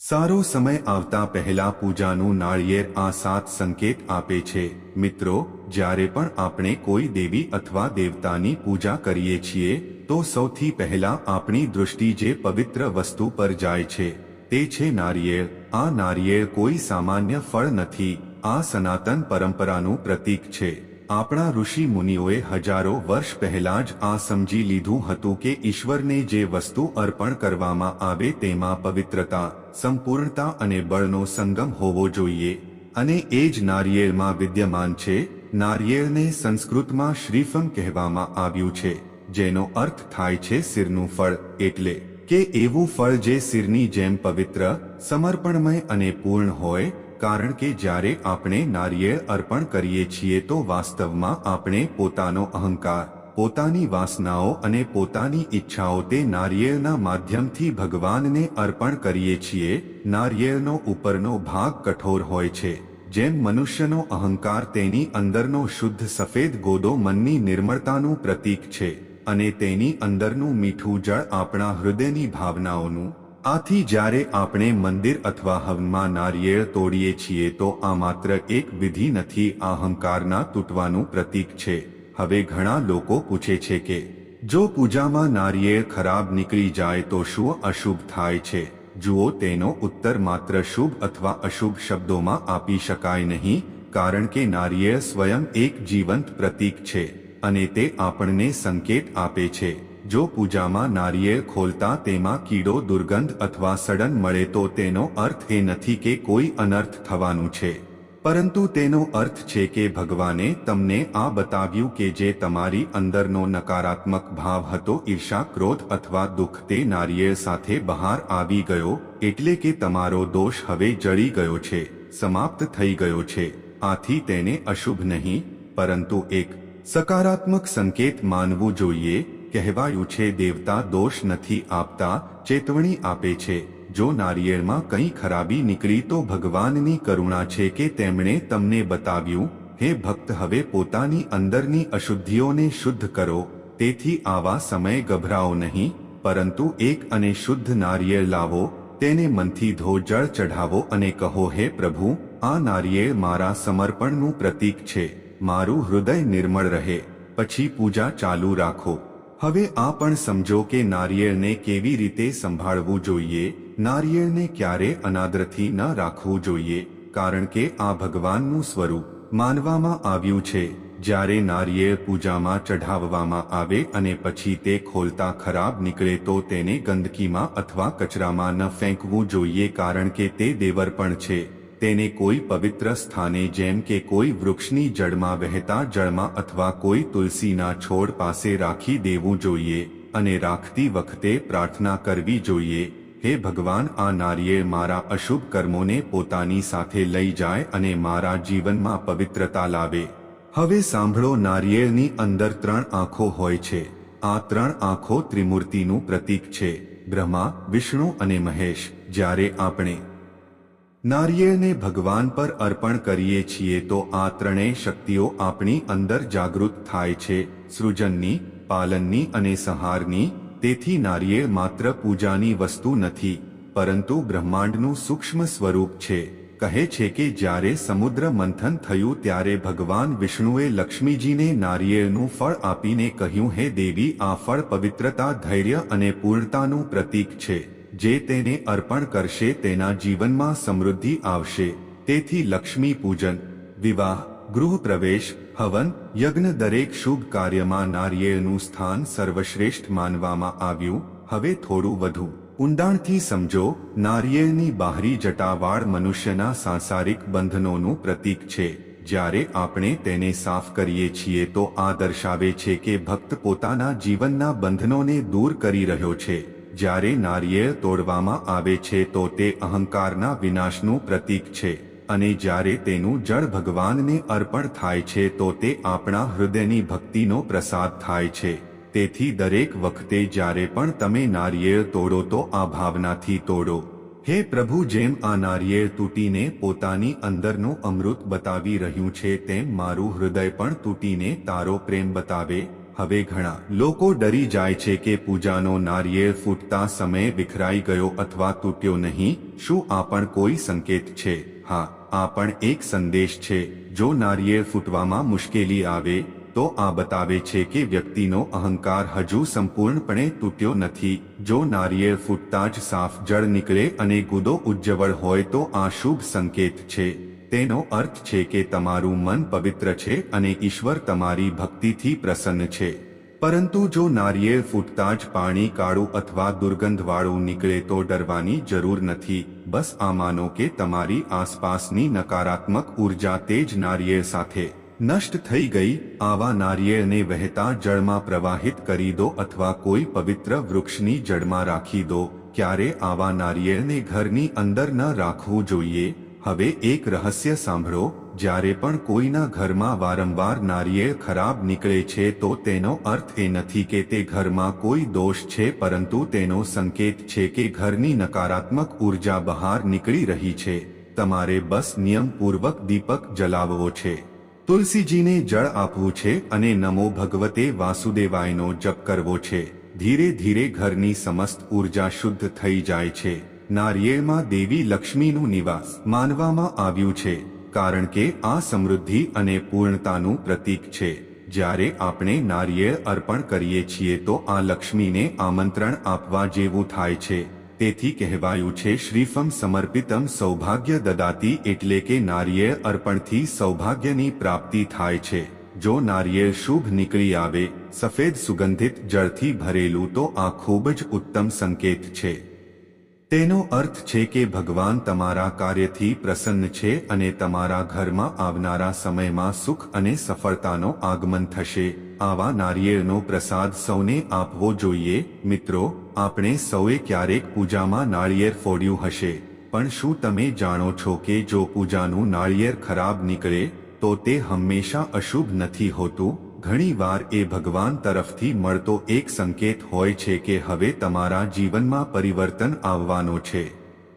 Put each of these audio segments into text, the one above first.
સારો સમય આવતા પહેલા પૂજાનું નાળિયેર આ સાત સંકેત આપે છે. મિત્રો, જ્યારે પણ આપણે કોઈ દેવી અથવા દેવતાની પૂજા કરીએ છીએ, તો સૌથી પહેલા આપણી દૃષ્ટિ જે પવિત્ર વસ્તુ પર જાય છે, તે છે નારિયેળ આ નારિયેળ કોઈ સામાન્ય ફળ નથી. આ સનાતન પરંપરાનું પ્રતીક છે. આપણા ઋષિ મુનિઓએ હજારો વર્ષ પહેલા જ આ સમજી લીધું હતું કે ઈશ્વરને જે વસ્તુ અર્પણ કરવામાં આવે તેમાં પવિત્રતા, સંપૂર્ણતા અને બળનો સંગમ હોવો જોઈએ. અને એ જ નારિયેળમાં વિદ્યમાન છે. નારિયેળને સંસ્કૃતમાં શ્રીફમ કહેવામાં આવ્યું છે, જેનો અર્થ થાય છે સિરનું ફળ, એટલે કે એવું ફળ જે સિરની જેમ પવિત્ર, સમર્પણમય અને પૂર્ણ હોય કારણ કે જ્યારે આપણે નારિયેળ અર્પણ કરીએ છીએ તો વાસ્તવમાં આપણે પોતાનો અહંકાર, પોતાની વાસનાઓ અને પોતાની ઈચ્છાઓ તે નારિયેળના માધ્યમથી ભગવાનને અર્પણ કરીએ છીએ, નારિયેળનો ઉપરનો ભાગ કઠોર હોય છે. જેમ મનુષ્યનો અહંકાર તેની અંદરનો શુદ્ધ સફેદ ગોદો મનની નિર્મળતાનું પ્રતીક છે અને તેની અંદરનું મીઠું જળ આપણા હૃદયની ભાવનાઓનું આથી જ્યારે આપણે મંદિર અથવા હવનમાં નારિયેળ તોડીએ છીએ તો આ માત્ર એક વિધિ નથી, અહંકારના તૂટવાનું પ્રતીક છે. હવે ઘણા લોકો પૂછે છે કે, જો પૂજામાં નારિયેળ ખરાબ નીકળી જાય તો શું અશુભ થાય છે? જુઓ, તેનો ઉત્તર માત્ર શુભ અથવા અશુભ શબ્દોમાં આપી શકાય નહીં, કારણ કે નારિયેળ સ્વયં એક જીવંત પ્રતીક છે અને તે આપણને સંકેત આપે છે. જો પૂજામાં નારિયેળ ખોલતા તેમાં કીડો, દુર્ગંધ અથવા સડન મળે તો તેનો અર્થ એ નથી કે કોઈ અનર્થ થવાનું છે. પરંતુ તેનો અર્થ છે કે ભગવાને તમને આ બતાવ્યું કે જે તમારી અંદરનો નકારાત્મક ભાવ હતો, ઈર્ષા, ક્રોધ અથવા દુઃખ તે નારિયેળ સાથે બહાર આવી ગયો, એટલે કે તમારો દોષ હવે જળી ગયો છે, સમાપ્ત થઈ ગયો છે. આથી તેને અશુભ નહીં, પરંતુ એક સકારાત્મક સંકેત માનવું જોઈએ કહેવાયું છે, દેવતા દોષ નથી આપતા, ચેતવણી આપે છે. જો નારિયેળમાં કંઈ ખરાબી નીકળી તો ભગવાનની કરુણા છે કે તેમણે તમને બતાવ્યું, હે ભક્ત, હવે પોતાની અંદરની અશુદ્ધિઓને શુદ્ધ કરો. તેથી આવા સમયે ગભરાઓ નહીં, પરંતુ એક અને શુદ્ધ નારિયેળ લાવો, તેને મનથી ધો, જળ ચઢાવો અને કહો, હે પ્રભુ, આ નારિયેળ મારા સમર્પણનું પ્રતીક છે. મારું હૃદય નિર્મળ રહે. પછી પૂજા ચાલુ રાખો. હવે આ પણ સમજો કે નારિયેળને કેવી રીતે સંભાળવું જોઈએ. નારિયેળને ક્યારે અનાદરથી ન રાખવું જોઈએ, કારણ કે આ ભગવાનનું સ્વરૂપ માનવામાં આવ્યું છે. જ્યારે નારિયેળ પૂજામાં ચઢાવવામાં આવે અને પછી તે ખોલતા ખરાબ નીકળે તો તેને ગંદકીમાં અથવા કચરામાં ન ફેંકવું જોઈએ, કારણ કે તે દેવર પણ છે. તેને કોઈ પવિત્ર સ્થાને જેમ કે કોઈ વૃક્ષની જળમાં વહેતા જળમાં અથવા કોઈ તુલસીના છોડ પાસે રાખી દેવું જોઈએ અને રાખતી વખતે પ્રાર્થના કરવી જોઈએ, હે ભગવાન, આ નારિયેળ મારા અશુભ કર્મોને પોતાની સાથે લઈ જાય અને મારા જીવનમાં પવિત્રતા લાવે. હવે સાંભળો, નારિયેળની અંદર ત્રણ આંખો હોય છે. આ ત્રણ આંખો ત્રિમૂર્તિનું પ્રતીક છે, બ્રહ્મા, વિષ્ણુ અને મહેશ. જ્યારે આપણે નારિયેળને ભગવાન પર અર્પણ કરીએ છીએ તો આ ત્રણેય શક્તિઓ આપણી અંદર જાગૃત થાય છે. સૃજનની, પાલનની અને સંહારની, તેથી નારિયેળ માત્ર પૂજાની વસ્તુ નથી, પરંતુ બ્રહ્માંડનું સૂક્ષ્મ સ્વરૂપ છે. કહે છે કે જ્યારે સમુદ્ર મંથન થયું ત્યારે ભગવાન વિષ્ણુએ લક્ષ્મીજીને નારિયેળનું ફળ આપીને કહ્યું, હે દેવી, આ ફળ પવિત્રતા, ધૈર્ય અને પૂર્ણતાનું પ્રતીક છે. જે તેને અર્પણ કરશે તેના જીવનમાં સમૃદ્ધિ આવશે. તેથી લક્ષ્મી પૂજન, વિવાહ, ગૃહ પ્રવેશ, હવન, યજ્ઞ દરેક શુભ કાર્યમાં નારિયેળનું સ્થાન સર્વશ્રેષ્ઠ માનવામાં આવ્યું. હવે થોડું વધુ. ઊંડાણથી સમજો, નારિયેળની બાહરી જટાવાળ મનુષ્યના સાંસારિક બંધનોનું પ્રતીક છે. જ્યારે આપણે તેને સાફ કરીએ છીએ તો આ દર્શાવે છે કે ભક્ત પોતાના જીવનના બંધનોને દૂર કરી રહ્યો છે. જ્યારે નારિયેળ તોડવામાં આવે છે તો તે અહંકારના વિનાશનું પ્રતીક છે. અને જ્યારે તેનું જળ ભગવાનને અર્પણ થાય છે તો તે આપણા હૃદયની ભક્તિનો પ્રસાદ થાય છે. તેથી દરેક વખતે જ્યારે પણ તમે નારિયેળ તોડો તો આ ભાવનાથી તોડો. હે પ્રભુ જેમ આ નારિયેળ તૂટીને પોતાની અંદરનું અમૃત બતાવી રહ્યું છે તેમ મારું હૃદય પણ તૂટીને તારો પ્રેમ બતાવે. હવે ઘણા લોકો ડરી જાય છે કે પૂજાનો નારિયેળ ફૂટતા સમયે વિખરાઈ ગયો અથવા તૂટ્યો નહીં. શું આ પણ કોઈ સંકેત છે? હા, આ પણ એક સંદેશ છે. જો નારિયેળ ફૂટવામાં મુશ્કેલી આવે, તો આ બતાવે છે કે વ્યક્તિનો અહંકાર હજુ સંપૂર્ણપણે તૂટ્યો નથી. જો નારિયેળ ફૂટતા જ સાફ જળ નીકળે અને ગુદો ઉજ્જવળ હોય તો આ શુભ સંકેત છે. તેનો અર્થ છે કે તમારું મન પવિત્ર છે અને ઈશ્વર તમારી ભક્તિથી પ્રસન્ન છે. પરંતુ જો નારિયેળ ફૂટતા જ પાણી કાળું અથવા દુર્ગંધવાળું નીકળે તો ડરવાની જરૂર નથી. બસ આ માનો કે તમારી આસપાસની નકારાત્મક ઊર્જા તે જ નારિયેળ સાથે નષ્ટ થઈ ગઈ. આવા નારિયેળને વહેતા જળમાં પ્રવાહિત કરી દો અથવા કોઈ પવિત્ર વૃક્ષની જળમાં રાખી દો. ક્યારે આવા નારિયેળને ઘરની અંદર ન રાખવું જોઈએ? હવે એક રહસ્ય સાંભળો, જ્યારે પણ કોઈના ઘરમાં વારંવાર નારિયેળ ખરાબ નીકળે છે તો તેનો અર્થ એ નથી કે તે ઘરમાં કોઈ દોષ છે પરંતુ તેનો સંકેત છે કે ઘરની નકારાત્મક ઊર્જા બહાર નીકળી રહી છે. તમારે બસ નિયમપૂર્વક દીપક જલાવવો છે. તુલસીજીને જળ આપવું છે અને નમો ભગવતે વાસુદેવાયનો જપ કરવો છે. ધીરે ધીરે ઘરની સમસ્ત ઊર્જા શુદ્ધ થઈ જાય છે. નારિયેળમાં દેવી લક્ષ્મીનું નિવાસ માનવામાં આવ્યું છે, કારણ કે આ સમૃદ્ધિ અને પૂર્ણતાનું પ્રતીક છે. જ્યારે આપણે નારિયેળ અર્પણ કરીએ છીએ તો આ લક્ષ્મીને આમંત્રણ આપવા જેવું થાય છે. તેથી કહેવાયું છે, શ્રીફમ સમર્પિતમ સૌભાગ્ય દદાતી એટલે કે નારિયેળ અર્પણથી સૌભાગ્યની પ્રાપ્તિ થાય છે. જો નારિયેળ શુભ નીકળી આવે, સફેદ સુગંધિત જળથી ભરેલું તો આ ખૂબ જ ઉત્તમ સંકેત છે. તેનો અર્થ છે કે ભગવાન તમારા કાર્યથી પ્રસન્ન છે અને તમારા ઘરમાં આવનારા સમયમાં સુખ અને સફળતાનો આગમન થશે. આવા નારિયેળનો પ્રસાદ સૌને આપવો જોઈએ. મિત્રો, આપણે સૌએ ક્યારેક પૂજામાં નાળિયેર ફોડ્યું હશે. પણ શું તમે જાણો છો કે જો પૂજાનું નાળિયેર ખરાબ નીકળે, તો તે હંમેશા અશુભ નથી હોતું? ઘણીવાર એ ભગવાન તરફથી મળતો એક સંકેત હોય છે કે હવે તમારા જીવનમાં પરિવર્તન આવવાનો છે.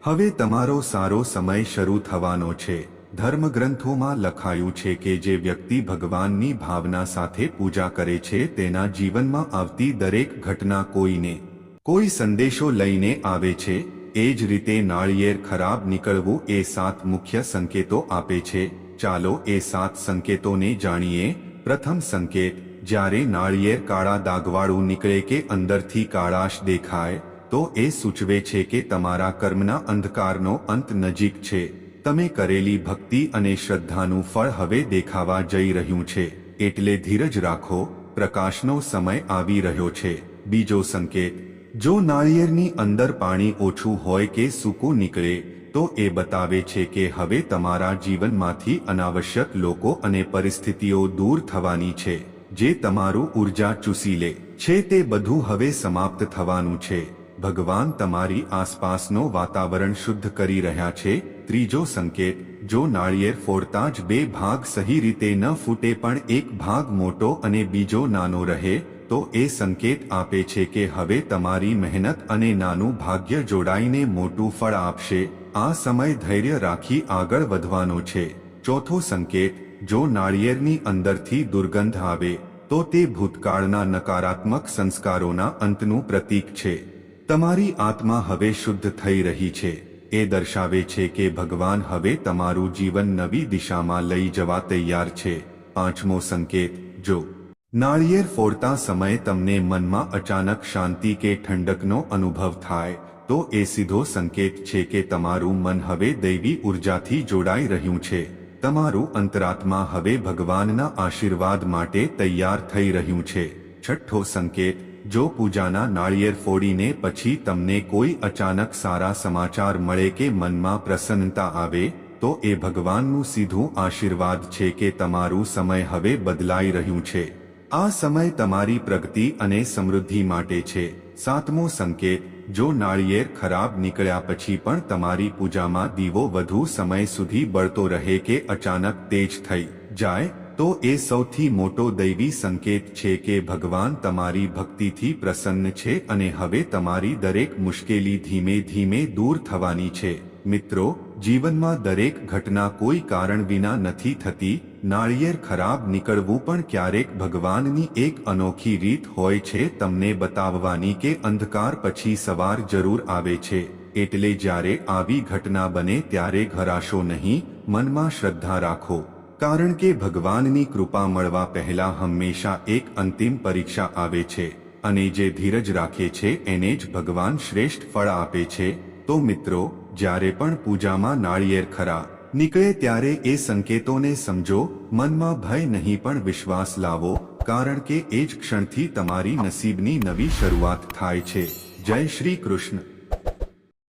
હવે તમારો સારો સમય શરૂ થવાનો છે. ધર્મગ્રંથોમાં લખાયું છે કે જે વ્યક્તિ ભગવાનની ભાવના સાથે પૂજા કરે છે તેના જીવનમાં આવતી દરેક ઘટના કોઈને, કોઈ સંદેશો લઈને આવે છે, એ જ રીતે નાળિયેર ખરાબ નીકળવું એ સાત મુખ્ય સંકેતો આપે છે. ચાલો એ સાત સંકેતોને જાણીએ. પ્રથમ સંકેત, જ્યારે નાળિયેર કાળા દાગવાળું નીકળે કે અંદરથી કાળાશ દેખાય, તો એ સૂચવે છે કે તમારા કર્મના અંધકારનો અંત નજીક છે. તમે કરેલી ભક્તિ અને શ્રદ્ધાનું ફળ હવે દેખાવા જઈ રહ્યું છે. એટલે ધીરજ રાખો, પ્રકાશનો સમય આવી રહ્યો છે. બીજો સંકેત, જો નાળિયેરની અંદર પાણી ઓછું હોય કે સૂકું નીકળે તો એ બતાવે છે કે હવે તમારા જીવનમાંથી અનાવશ્યક લોકો અને પરિસ્થિતિઓ દૂર થવાની છે, જે તમારું ઊર્જા ચૂસી લે છે, તે બધું હવે સમાપ્ત થવાનું છે. ભગવાન તમારી આસપાસનો વાતાવરણ શુદ્ધ કરી રહ્યા છે. ત્રીજો સંકેત, જો નાળિયેર ફોડતા જ બે ભાગ સહી રીતે ન ફૂટે પણ એક ભાગ મોટો અને બીજો નાનો રહે, તો એ સંકેત આપે છે કે હવે તમારી મહેનત અને નાનું ભાગ્ય જોડાઈને મોટું ફળ આપશે. આ સમય ધૈર્ય રાખી આગળ વધવાનો છે. ચોથો સંકેત, જો નાળિયેરની અંદરથી દુર્ગંધ આવે, તો તે ભૂતકાળના નકારાત્મક સંસ્કારોના અંતનું પ્રતીક છે. તમારી આત્મા હવે શુદ્ધ થઈ રહી છે. એ દર્શાવે છે કે ભગવાન હવે તમારું જીવન નવી દિશામાં લઈ જવા તૈયાર છે. પાંચમો સંકેત, જો નાળિયેર ફોડતા સમયે તમને મનમાં અચાનક શાંતિ કે ઠંડકનો અનુભવ થાય તો એ સીધો સંકેત છે કે તમારું મન હવે દૈવી ઉર્જાથી જોડાઈ રહ્યું છે. તમારું અંતરાત્મા હવે ભગવાનના આશીર્વાદ માટે તૈયાર થઈ રહ્યું છે. છઠ્ઠો સંકેત, જો પૂજાના નાળિયેર ફોડીને પછી તમને કોઈ અચાનક સારા સમાચાર મળે કે મનમાં પ્રસન્નતા આવે, તો એ ભગવાનનું સીધું આશીર્વાદ છે કે તમારું સમય હવે બદલાઈ રહ્યું છે. આ સમય તમારી પ્રગતિ અને સમૃદ્ધિ માટે છે. સાતમો સંકેત જો નાળિયેર ખરાબ નીકળ્યા પછી પણ તમારી પૂજામાં દીવો વધુ સમય સુધી બળતો રહે કે અચાનક તેજ થઈ જાય, તો એ સૌથી મોટો દૈવી સંકેત છે કે ભગવાન તમારી ભક્તિથી પ્રસન્ન છે અને હવે તમારી દરેક મુશ્કેલી ધીમે ધીમે દૂર થવાની છે. મિત્રો જીવનમાં દરેક ઘટના કોઈ કારણ વિના નથી થતી, નાળિયેર ખરાબ નીકળવું પણ ક્યારેક ભગવાનની એક અનોખી રીત હોય છે તમને બતાવવાની કે અંધકાર પછી સવાર જરૂર આવે છે, એટલે જ્યારે આવી ઘટના બને ત્યારે ઘરાશો નહીં, મનમાં શ્રદ્ધા રાખો. કારણ કે ભગવાનની કૃપા મળવા પહેલા હંમેશા એક અંતિમ પરીક્ષા આવે છે, અને જે ધીરજ રાખે છે એને જ ભગવાન શ્રેષ્ઠ ફળ આપે છે. તો મિત્રો જ્યારે પણ પૂજામાં નાળિયેર ખરા, નીકળે ત્યારે એ સંકેતોને સમજો, મનમાં ભય નહીં પણ વિશ્વાસ લાવો, કારણ કે એ જ ક્ષણથી તમારી નસીબની નવી શરૂઆત થાય છે. જય શ્રી કૃષ્ણ.